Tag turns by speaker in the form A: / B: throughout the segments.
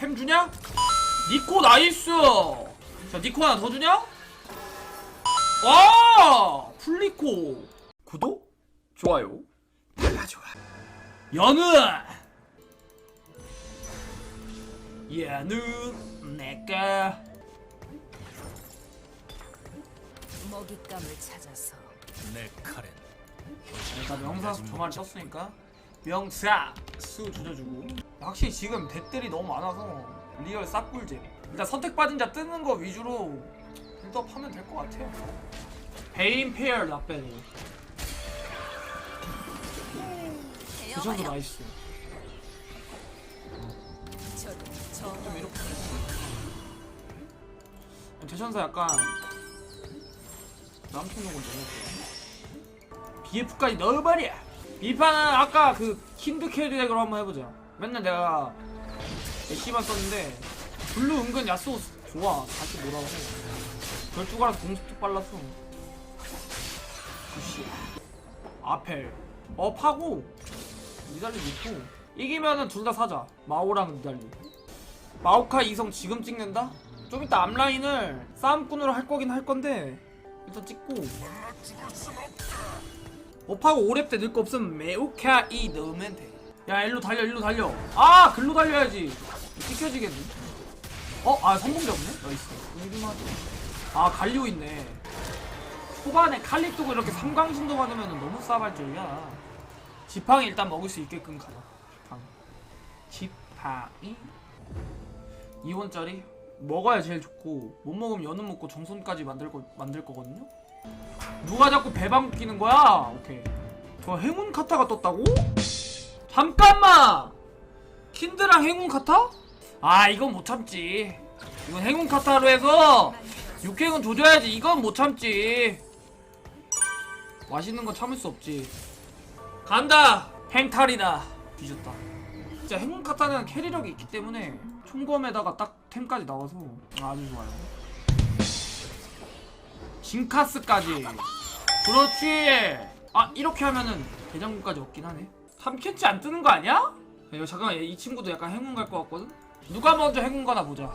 A: 템 주냐? 니코 나이스! 자 니코 하나 더 주냐? 와! 풀리코. 구독? 좋아요? 달라좋아. 연우! 연우 내가.
B: 먹잇감을 찾아서.
C: 내 칼엔.
A: 일단 명사 두 마리 썼으니까 명사 수 조져주고. 확실히 지금 대들이 너무 많아서 리얼 싹꿀잼. 일단 선택받은 자 뜨는 거 위주로 빌드업 하면 될 것 같아요. 베인 페어 라벨 대전도 나이스. 좀 이렇게. 대전사 약간 남편 욕을 넣어볼게요. BF까지 넣어버려 이 판은 아까 그 킨드 캐리 덱으로 한번 해보자. 맨날 내가 애쉬만 썼는데 블루 은근 야쏘 좋아. 다시 뭐라고 결투가라서 공속도 빨랐어. 굿이야 아펠. 업하고 니달리 넣고 이기면은 둘 다 사자. 마오랑 니달리. 마오카 이성 지금 찍는다? 좀 이따 앞라인을 싸움꾼으로 할 거긴 할 건데 일단 찍고 업하고 5렙 때 넣을 거 없으면 메우카 이 넣으면 돼 야 일로 달려 일로 달려. 아 글로 달려야지. 찢겨지겠네. 어? 아 선봉자 없네? 나이스. 궁금하지 아 갈리오 있네. 초반에 칼리 뜨고 이렇게 삼강신도 받으면 너무 싸발줄이야. 지팡이 일단 먹을 수 있게끔 가자. 지팡이. 지팡이? 2원짜리? 먹어야 제일 좋고 못 먹으면 연은 먹고 정손까지 만들 거 만들 거거든요. 누가 자꾸 배방 끼는 거야? 오케이. 저 행운 카타가 떴다고? 잠깐만. 킨드랑 행운 카타? 아 이건 못 참지. 이건 행운 카타로 해서 육행은 조져야지. 이건 못 참지. 맛있는 건 참을 수 없지. 간다. 행탈이다. 뒤졌다. 진짜 행운 카타는 캐리력이 있기 때문에 총검에다가 딱 템까지 나와서 아주 좋아요. 징카스까지. 그렇지. 아 이렇게 하면은 대장군까지 없긴 하네. 탐켄치 안 뜨는 거 아니야? 야, 이거 잠깐만 얘- 이 친구도 약간 행운 갈 것 같거든. 누가 먼저 행운 가나 보자.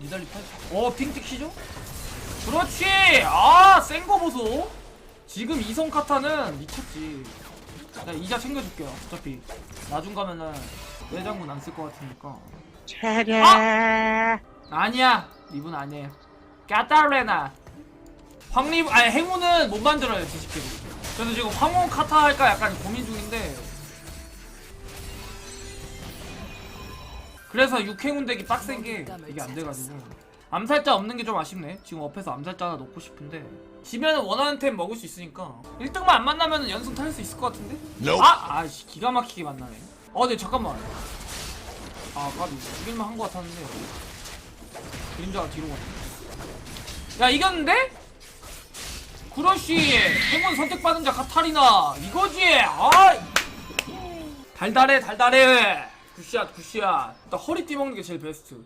A: 니달리 팔. 어 핑틱시죠? 그렇지. 아 센 거 보소. 지금 이성 카타는 미쳤지. 나 이자 챙겨줄게요. 어차피 나중 가면은 내장군 안 쓸 것 같으니까. 아! 아니야, 리분 아니에요. 까따레나. 황리분, 아니 행운은 못 만들어요, 지식계로. 그래서 지금 황혼 카타 할까 약간 고민 중인데. 그래서 육행운 덱이 빡센 게 이게 안 돼가지고. 암살자 없는 게 좀 아쉽네. 지금 업해서 암살자 하나 넣고 싶은데. 지면은 원하는 템 먹을 수 있으니까 1등만 안 만나면 연승 탈 수 있을 것 같은데? 아! 아씨 기가 막히게 만나네 어 근데 잠깐만 아 까비 이길만 한 것 같았는데 그림자가 뒤로 가네. 야 이겼는데? 그렇지 행운 선택받은 자 카타리나. 이거지. 아 달달해 달달해. 굿샷 굿샷. 일단 허리띠 먹는 게 제일 베스트.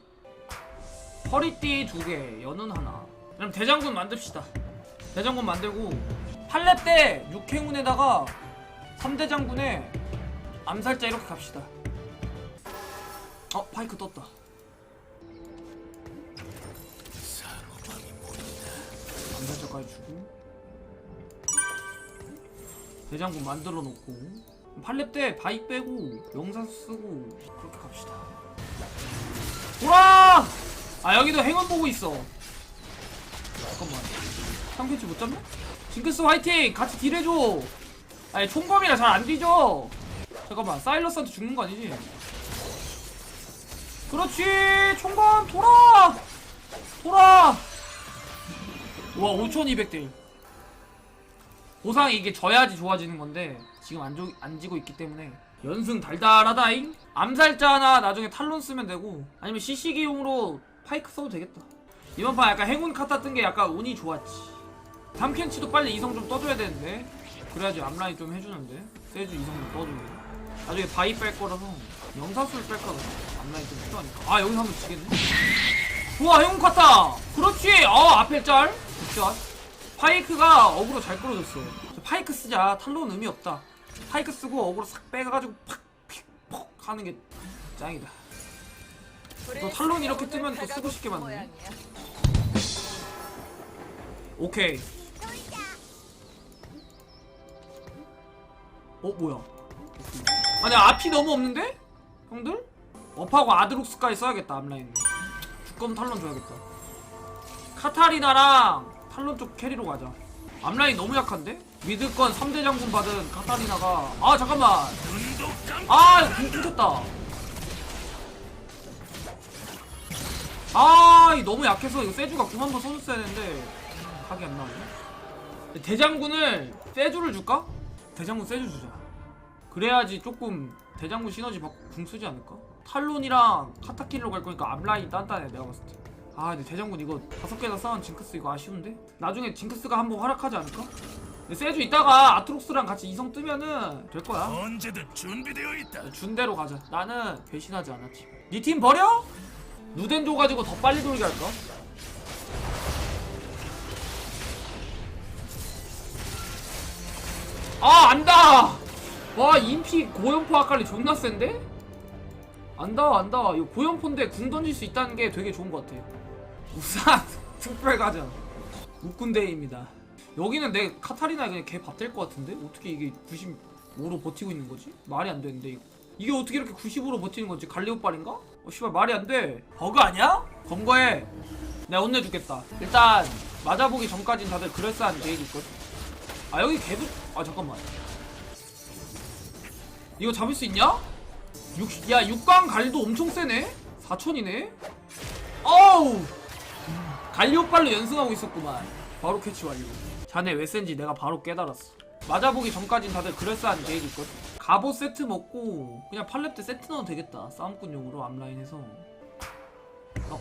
A: 허리띠 두개 연은 하나. 그럼 대장군 만듭시다. 대장군 만들고. 8렙 때 6행운에다가 3대장군에 암살자 이렇게 갑시다. 어 파이크 떴다 대장군 만들어 놓고 8렙 때 바이 빼고 영사 쓰고 그렇게 갑시다 돌아! 아 여기도 행운 보고 있어 잠깐만 삼캐치 못 잡나? 징크스 화이팅! 같이 딜해줘! 아니 총검이라 잘 안 뒤져! 잠깐만 사일러스한테 죽는 거 아니지? 그렇지! 총검 돌아! 돌아! 와 5200대 보상이 이게 져야지 좋아지는 건데 지금 안, 조, 안 지고 있기 때문에. 연승 달달하다잉? 암살자 하나 나중에 탈론 쓰면 되고 아니면 CC기용으로 파이크 써도 되겠다. 이번 판 약간 행운 카타 뜬 게 약간 운이 좋았지. 탐켄치도 빨리 이성 좀 떠줘야 되는데. 그래야지 앞라인 좀 해주는데. 세주 이성 좀 떠주고. 나중에 바이 뺄 거라서 영사수를 뺄까 봐 앞라인 좀 필요하니까. 아 여기서 한번 지겠네. 좋아 행운 카타! 그렇지! 어 앞에 짤. 굿샷 파이크가 어그로 잘 끌어줬어. 저 파이크 쓰자. 탈론 의미 없다. 파이크 쓰고 어그로 싹 빼가지고 팍 픽, 사는 게 짱이다. 너 탈론 이렇게 뜨면 또 쓰고 싶게 만드네. 오케이. 어 뭐야? 아니 앞이 너무 없는데? 형들? 업하고 아드룩스까지 써야겠다 앞라인 주검 탈론 줘야겠다. 카타리나랑 탈론 쪽 캐리로 가자 앞라인 너무 약한데? 미드건 3대 장군 받은 카타리나가 아 잠깐만 아 이거 궁 끊겼다 아 이거 너무 약해서 이거 세주가 궁 한번 써줬어야 되는데 각이 안 나오네 대장군을 세주를 줄까? 대장군 세주 주자 그래야지 조금 대장군 시너지 받고 궁 쓰지 않을까? 탈론이랑 카타킬로 갈 거니까 앞라인 단단해 내가 봤을 때. 아 근데 대장군 이거 다섯 개나 쌓은 징크스 이거 아쉬운데? 나중에 징크스가 한번 활약하지 않을까? 근데 세주 이따가 아트록스랑 같이 이성 뜨면은 될 거야.
C: 언제든 준비되어 있다.
A: 준대로 가자. 나는 배신하지 않았지. 네팀 버려? 누덴 줘가지고 더 빨리 돌게 할까? 아 안다. 와 인피 고연포 아칼리 존나 센데? 안다 안다. 이거 고연포인데 궁 던질 수 있다는 게 되게 좋은 것 같아. 우산 특별 가자. 웃군데이입니다. 여기는 내 카타리나 그냥 개밥 될 것 같은데? 어떻게 이게 95로 버티고 있는 거지? 말이 안 되는데 이거. 이게 어떻게 이렇게 95로 버티는 건지 갈리오빨인가? 어 씨발 말이 안 돼. 버그 아니야? 검거해. 내가 혼내주겠다. 일단 맞아보기 전까진 다들 그럴싸한 계획이 있거든. 아 여기 개도 아 잠깐만. 이거 잡을 수 있냐? 6, 야 6강 갈도 엄청 세네? 4천이네? 어우! 갈리오빨로 연승하고 있었구만. 바로 캐치 완료. 자네 왜 센지 내가 바로 깨달았어. 맞아보기 전까진 다들 그럴싸한 계획이 있거든. 갑옷 세트 먹고 그냥 팔렙 때 세트 넣어도 되겠다. 싸움꾼용으로 앞라인에서. 어.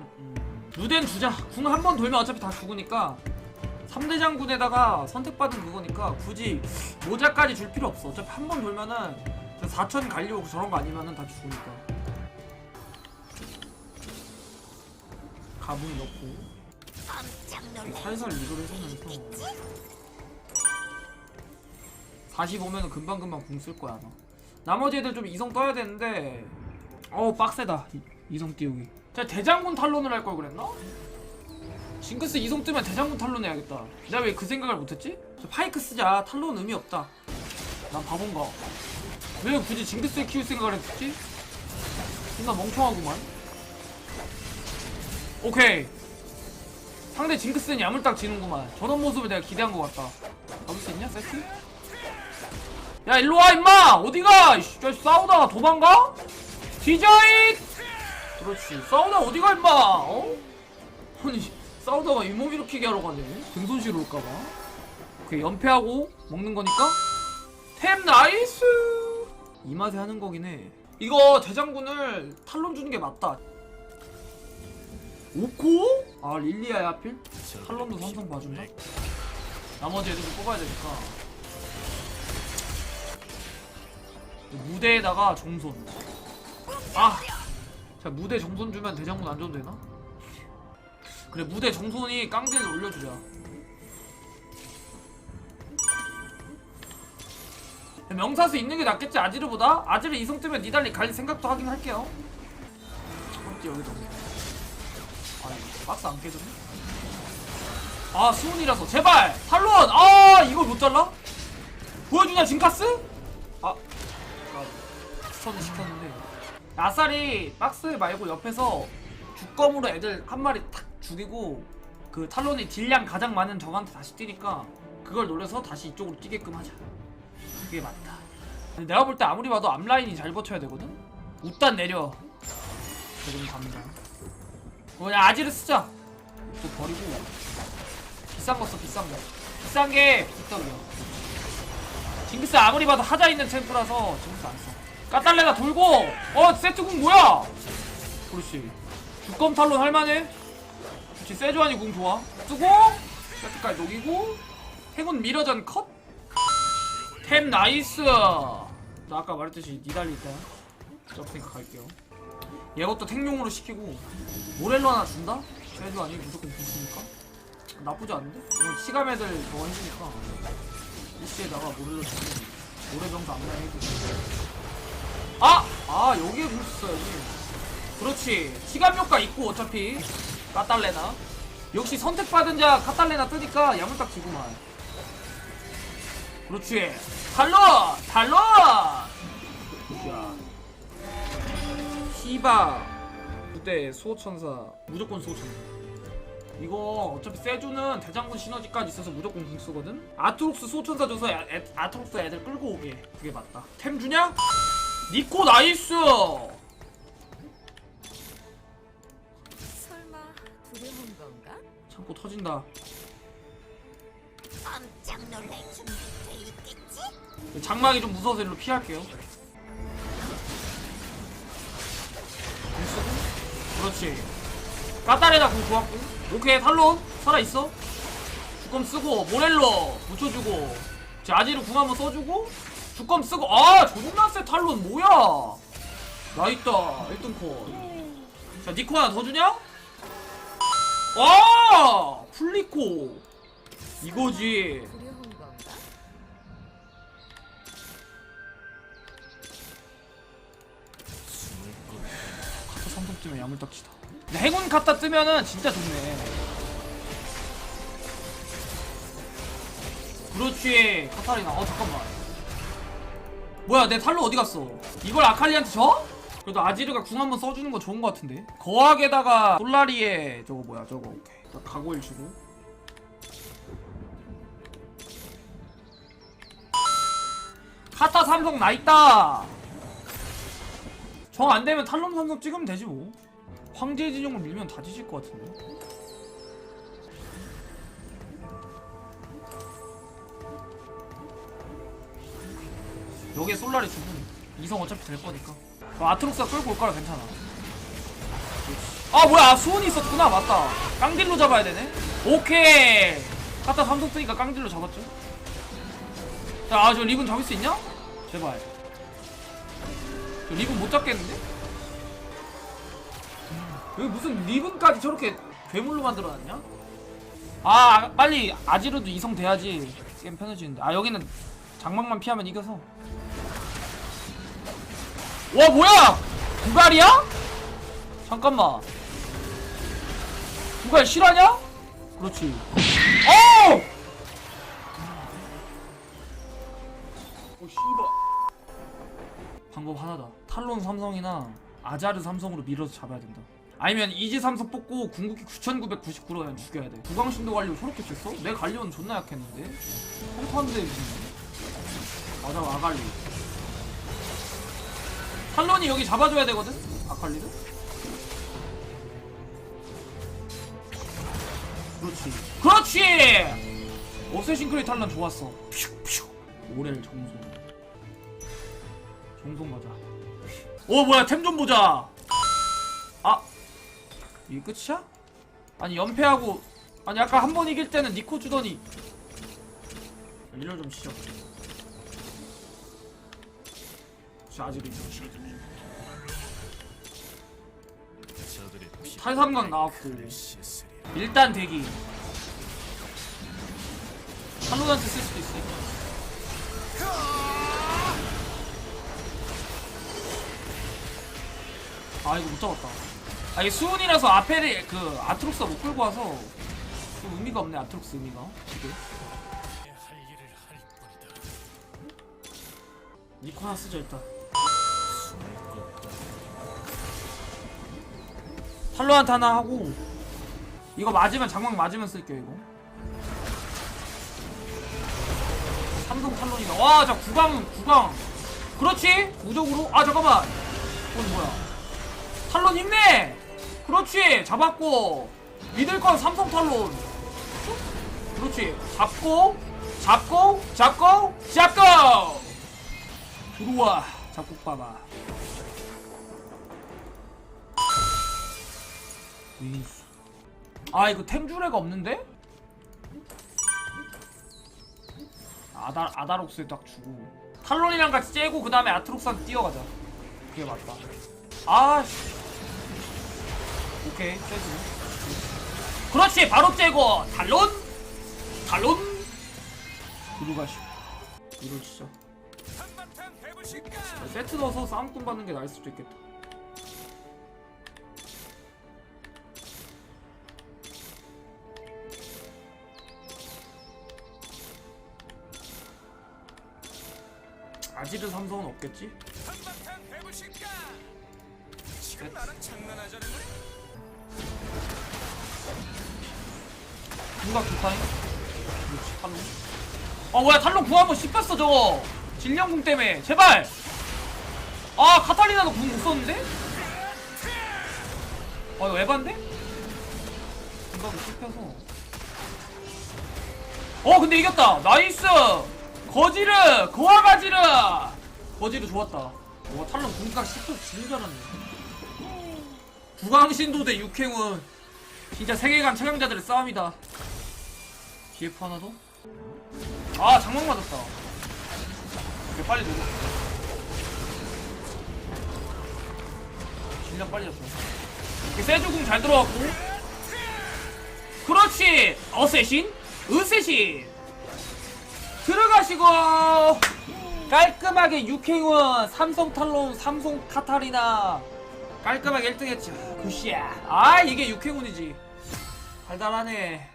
A: 음, 음. 루덴 주자. 궁 한 번 돌면 어차피 다 죽으니까 3대 장군에다가 선택받은 그거니까 굳이 모자까지 줄 필요 없어. 어차피 한 번 돌면은 4천 갈리오고 저런 거 아니면은 다 죽으니까. 가문이 넣고. 살살 리드를 해주면서 45면은 금방금방 궁 쓸 거야 아마. 나머지 애들 좀 이성 떠야 되는데 어우 빡세다 이, 이성 띄우기. 제가 대장군 탈론을 할 걸 그랬나? 징크스 이성 뜨면 대장군 탈론 해야겠다. 내가 왜 그 생각을 못했지? 저 파이크 쓰자. 탈론 의미 없다. 난 바본가 왜 굳이 징크스에 키울 생각을 했지? 존나 멍청하구만. 오케이. 상대 징크스는 야물딱 지는구만. 저런 모습을 내가 기대한 것 같다. 잡을 수 있냐 세트? 야 일로와 임마! 어디가? 이씨, 저 싸우다가 도망가? 디자인 그렇지. 싸우다 어디가 임마? 어? 아니 싸우다가 잇몸 일으키게 하러 가네. 등손실 올까봐. 오케이 연패하고 먹는 거니까. 템 나이스 이 맛에 하는 거긴 해 이거 대장군을 탈론 주는 게 맞다 오코? 아 릴리아야 하필? 탈론도 삼성 봐준다? 나머지 애들도 뽑아야 되니까 무대에다가 정손 아! 자 무대 정손 주면 대장군 안 줘도 되나? 그래 무대 정손이 깡딜을 올려주자 명사수 있는 게 낫겠지 아지르보다? 아지르 이성 뜨면 니달리 갈 생각도 하긴 할게요. 어디 여기도 아니 박스 안 깨졌네? 아 수훈이라서. 제발! 탈론! 아 이걸 못 잘라? 보여주냐 진카스? 아 아, 스턴을 시켰는데. 아싸리 박스 말고 옆에서 주검으로 애들 한 마리 탁 죽이고 그 탈론이 딜량 가장 많은 적한테 다시 뛰니까 그걸 노려서 다시 이쪽으로 뛰게끔 하자 그게 맞다. 근데 내가 볼 때 아무리 봐도 앞라인이 잘 버텨야 되거든? 웃단 내려. 지금 갑니다. 그냥 아지를 쓰자. 또 버리고. 비싼 거 써 비싼 거. 비싼 게 빅덕이야 징크스 아무리 봐도 하자 있는 챔프라서 징크스 안써. 까딸레가 돌고! 어 세트궁 뭐야? 그렇지. 주검 탈론 할만해? 그렇지 세주안이 궁 좋아. 쓰고! 세트까지 녹이고! 행운 미러전 컷 템 나이스! 나 아까 말했듯이 니달리 있다. 저렇게 생각할게요. 얘 것도 택용으로 시키고 모렐로 하나 준다? 세주 아니 무조건 붙으니까? 나쁘지 않은데? 이런 시감 애들 저거 해주니까. 이씨에다가 모렐로 주고 모래 정도 안 나야 해도 아! 아 여기에 물 써야지. 그렇지. 시간 효과 있고 어차피. 까딸레나. 역시 선택받은 자 카탈레나 뜨니까 야물딱 지구만 그렇지 탈론! 탈론! 야 히바 부대 수호천사 무조건 수호천사 이거 어차피 세주는 대장군 시너지까지 있어서 무조건 궁 쓰거든? 아트록스 수호천사 줘서 애, 애, 아트록스 애들 끌고 오게 그게 맞다 템 주냐? 니코 나이스!
B: 설마 두려운 건가?
A: 창고 터진다
D: 깜짝 놀랄 있겠지?
A: 장막이 좀 무서워서 일로 피할게요. 그렇지. 까따레나 궁 좋았고. 오케이 탈론 살아있어. 주검 쓰고 모렐로 붙여주고. 자 아지르 궁 한번 써주고 주검 쓰고. 아 존나 세 탈론 뭐야? 나 있다 1등 컷자 니코 하나 더 주냐? 와 풀리코. 이거지 삼성 뜨면 야물딱지다. 근데 행운 카타 뜨면은 진짜 좋네. 그렇지. 카타리나. 어 잠깐만. 뭐야 내 탈로 어디 갔어? 이걸 아칼리한테 줘? 그래도 아지르가 궁 한번 써주는 거 좋은 거 같은데. 거학에다가 솔라리에 저거 뭐야 저거 오케이. 각오일 주고. 카타 삼성 나 있다. 정 안되면 탈론 삼성 찍으면 되지 뭐. 황제의 진영을 밀면 다 뒤질 것 같은데. 여기에 솔라리 주고 이성 어차피 될 거니까. 어, 아트록스가 끌고 올 거라 괜찮아. 아 뭐야. 아, 수온이 있었구나. 맞다. 깡딜로 잡아야 되네. 오케이. 갖다 삼성 뜨니까 깡딜로 잡았죠. 야저 리븐 잡을 수 있냐? 제발. 저 리븐 못 잡겠는데? 여기 무슨 리븐까지 저렇게 괴물로 만들어놨냐? 아 빨리 아지르도 이성 돼야지 게임 편해지는데 아 여기는 장막만 피하면 이겨서 와 뭐야 구갈이야? 잠깐만 구갈 실화냐? 그렇지 어! 오 씨발 방법 하나다. 탈론 삼성이나 아자르 삼성으로 밀어서 잡아야 된다. 아니면 이지 삼성 뽑고 궁극기 9999로 그냥 죽여야 돼. 구강신도 관리고 저렇게 쳤어? 내 관리온 존나 약했는데? 무슨 맞아 아갈리 탈론이 여기 잡아줘야 되거든? 아칼리를? 그렇지 그렇지! 어쌔싱크리 탈론 좋았어 퓨퓨 오렐 정소 정송 가자. 오 뭐야 템 좀 보자. 아 이게 끝이야? 아니 연패하고 아니 아까 한 번 이길 때는 니코 주더니 일로 좀 치죠. 자 아직 있어.
C: 저들의 피
A: 탈삼각 나왔고 일단 대기. 탈론한테 쓸 수도 있어. 아 이거 못 잡았다. 아 이게 수온이라서 앞에를 그 아트록스가 못 끌고 와서 좀 의미가 없네 아트록스 의미가
C: 뿐이다
A: 니코 하나 쓰자 일단. 탈로한테 하나 하고 이거 맞으면 장막 맞으면 쓸게요 이거. 삼성 탈론이다. 와, 자 구강 구강. 그렇지. 무적으로. 아 잠깐만. 이건 뭐야? 탈론 힘내. 그렇지. 잡았고 믿을 건 삼성 탈론. 그렇지. 잡고 잡고 잡고 잡고. 들어와. 잡고 봐봐. 아 이거 템주레가 없는데? 아다 아다록스에 딱 주고 탈론이랑 같이 째고 그 다음에 아트록스한테 뛰어가자. 그게 맞다. 아씨. 오케이 째고. 그렇지 바로 째고 탈론 탈론. 들어가시. 이럴 진짜.
C: 한바탕 해보
A: 세트 넣어서 싸움꾼 받는 게 나을 수도 있겠다 아지르 삼성은 없겠지?
C: 한바탕 해보실까? 지금 나랑 장난하자는
A: 좋다잉 그렇지 탈론 아 뭐야 탈론 궁 한번 씹혔어 저거. 질량궁 때문에. 제발! 아 카탈리나도 궁 못 썼는데? 아 이거 에반데? 궁각이 씹혀서. 어 근데 이겼다. 나이스! 거지르! 거아가지르! 거지르 좋았다. 와 탈론 궁각 씹혀서 진짜 잘하네. 구강신도 대 육행은 진짜 세계관 최강자들의 싸움이다. DF 하나 더? 아 장막 맞았다. 왜 빨리 누르? 질량 빨리 잡어. 이렇게 세주궁 잘 들어갔고. 그렇지. 어쌔신, 으세신 들어가시고 깔끔하게 육행원, 삼성 탈론, 삼성 카타리나 깔끔하게 1등 했지. 굿이야. 아, 이게 육행운이지. 달달하네.